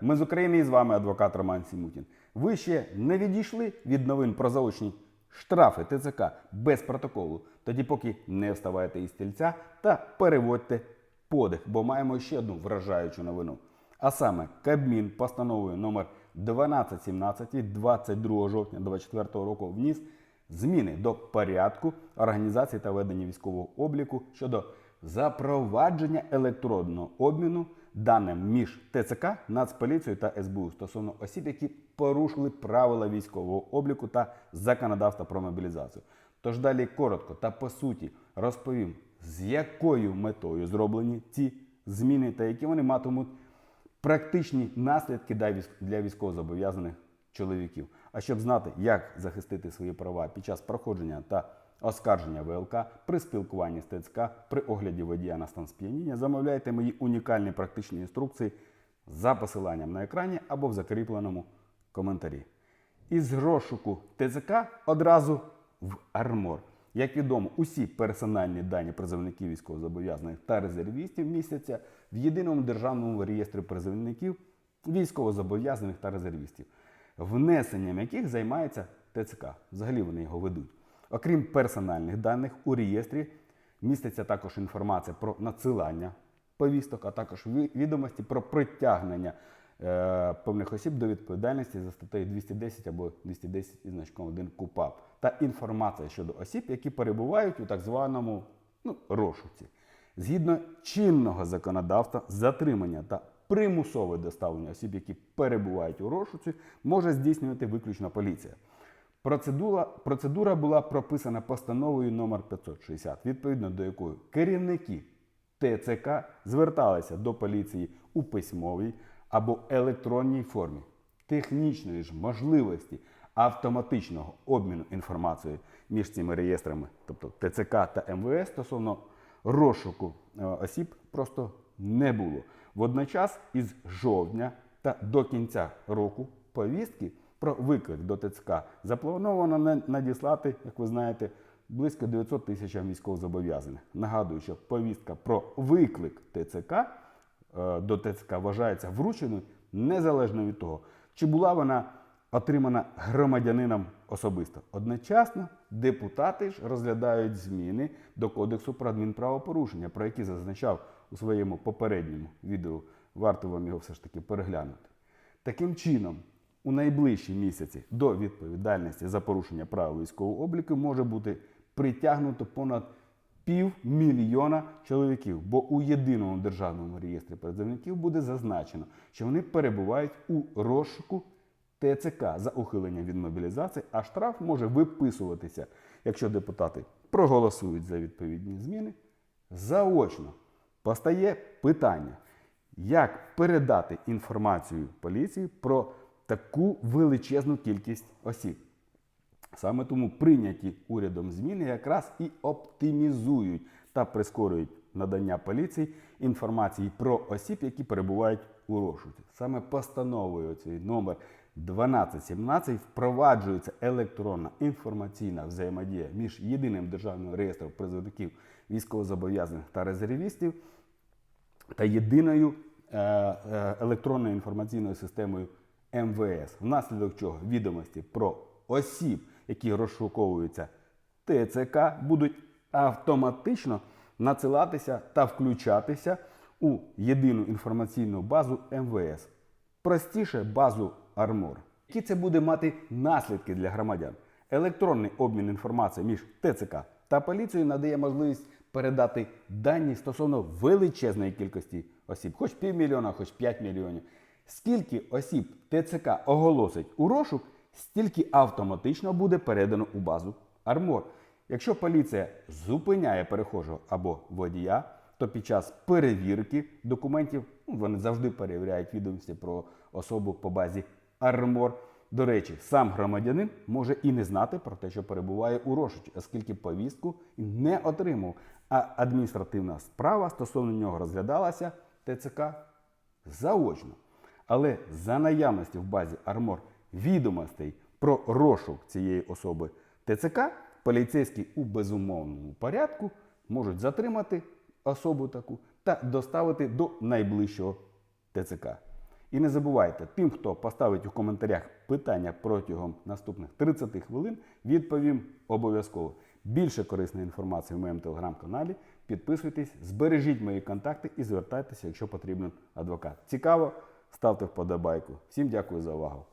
Ми з України і з вами адвокат Роман Сімутін. Ви ще не відійшли від новин про заочні штрафи ТЦК без протоколу. Тоді поки не вставайте із стільця та переводьте подих, бо маємо ще одну вражаючу новину. А саме Кабмін постановою номер 1217 від 22 жовтня 2024 року вніс зміни до порядку організації та ведення військового обліку щодо запровадження електронного обміну даним між ТЦК, Нацполіцією та СБУ стосовно осіб, які порушили правила військового обліку та законодавства про мобілізацію. Тож далі коротко та по суті розповім, з якою метою зроблені ці зміни та які вони матимуть практичні наслідки для військовозобов'язаних чоловіків. А щоб знати, як захистити свої права під час проходження та оскарження ВЛК при спілкуванні з ТЦК, при огляді водія на стан сп'яніння, замовляйте мої унікальні практичні інструкції за посиланням на екрані або в закріпленому коментарі. Із розшуку ТЦК одразу в армор. Як відомо, усі персональні дані призовників військовозобов'язаних та резервістів містяться в єдиному державному реєстрі призовників військовозобов'язаних та резервістів, внесенням яких займається ТЦК. Взагалі вони його ведуть. Окрім персональних даних, у реєстрі міститься також інформація про надсилання повісток, а також відомості про притягнення е, певних осіб до відповідальності за статтею 210 або 210 із значком 1 КУПАП та інформація щодо осіб, які перебувають у так званому ну, розшуці. Згідно чинного законодавства, затримання та примусове доставлення осіб, які перебувають у розшуці, може здійснювати виключно поліція. Процедура, процедура була прописана постановою номер 560, відповідно до якої керівники ТЦК зверталися до поліції у письмовій або електронній формі. Технічної ж можливості автоматичного обміну інформацією між цими реєстрами, тобто ТЦК та МВС стосовно розшуку е, осіб, просто не було. Водночас із жовтня та до кінця року повістки про виклик до ТЦК заплановано на- надіслати, як ви знаєте, близько 900 тисячам військовозобов'язаних. Нагадую, що повістка про виклик ТЦК е, до ТЦК вважається врученою незалежно від того, чи була вона отримана громадянином особисто. Одночасно депутати ж розглядають зміни до Кодексу про адмінправопорушення, про які зазначав у своєму попередньому відео. Варто вам його все ж таки переглянути. Таким чином, у найближчі місяці до відповідальності за порушення правил військового обліку може бути притягнуто понад півмільйона чоловіків, бо у єдиному державному реєстрі призовників буде зазначено, що вони перебувають у розшуку ТЦК за ухилення від мобілізації, а штраф може виписуватися, якщо депутати проголосують за відповідні зміни, заочно. Постає питання, як передати інформацію поліції про таку величезну кількість осіб. Саме тому прийняті урядом зміни якраз і оптимізують та прискорюють надання поліції інформації про осіб, які перебувають у розшуці. Саме постановою цієї номер 1217 впроваджується електронна інформаційна взаємодія між єдиним державним реєстром призовників військовозобов'язаних та резервістів та єдиною е, е, електронною інформаційною системою МВС, внаслідок чого відомості про осіб, які розшуковуються ТЦК, будуть автоматично надсилатися та включатися у єдину інформаційну базу МВС. Простіше базу Армор. Які це буде мати наслідки для громадян? Електронний обмін інформацією між ТЦК та поліцією надає можливість передати дані стосовно величезної кількості осіб, хоч півмільйона, хоч 5 мільйонів. Скільки осіб ТЦК оголосить у розшук, стільки автоматично буде передано у базу Армор. Якщо поліція зупиняє перехожого або водія, то під час перевірки документів ну, вони завжди перевіряють відомості про особу по базі Армор. До речі, сам громадянин може і не знати про те, що перебуває у розшуці, оскільки повістку не отримав. А адміністративна справа стосовно нього розглядалася ТЦК заочно. Але за наявності в базі Армор відомостей про розшук цієї особи ТЦК, поліцейські у безумовному порядку можуть затримати особу таку та доставити до найближчого ТЦК. І не забувайте, тим, хто поставить у коментарях питання протягом наступних 30 хвилин, відповім обов'язково. Більше корисної інформації в моєму телеграм-каналі. Підписуйтесь, збережіть мої контакти і звертайтеся, якщо потрібен адвокат. Цікаво? Ставте вподобайку. Всім дякую за увагу.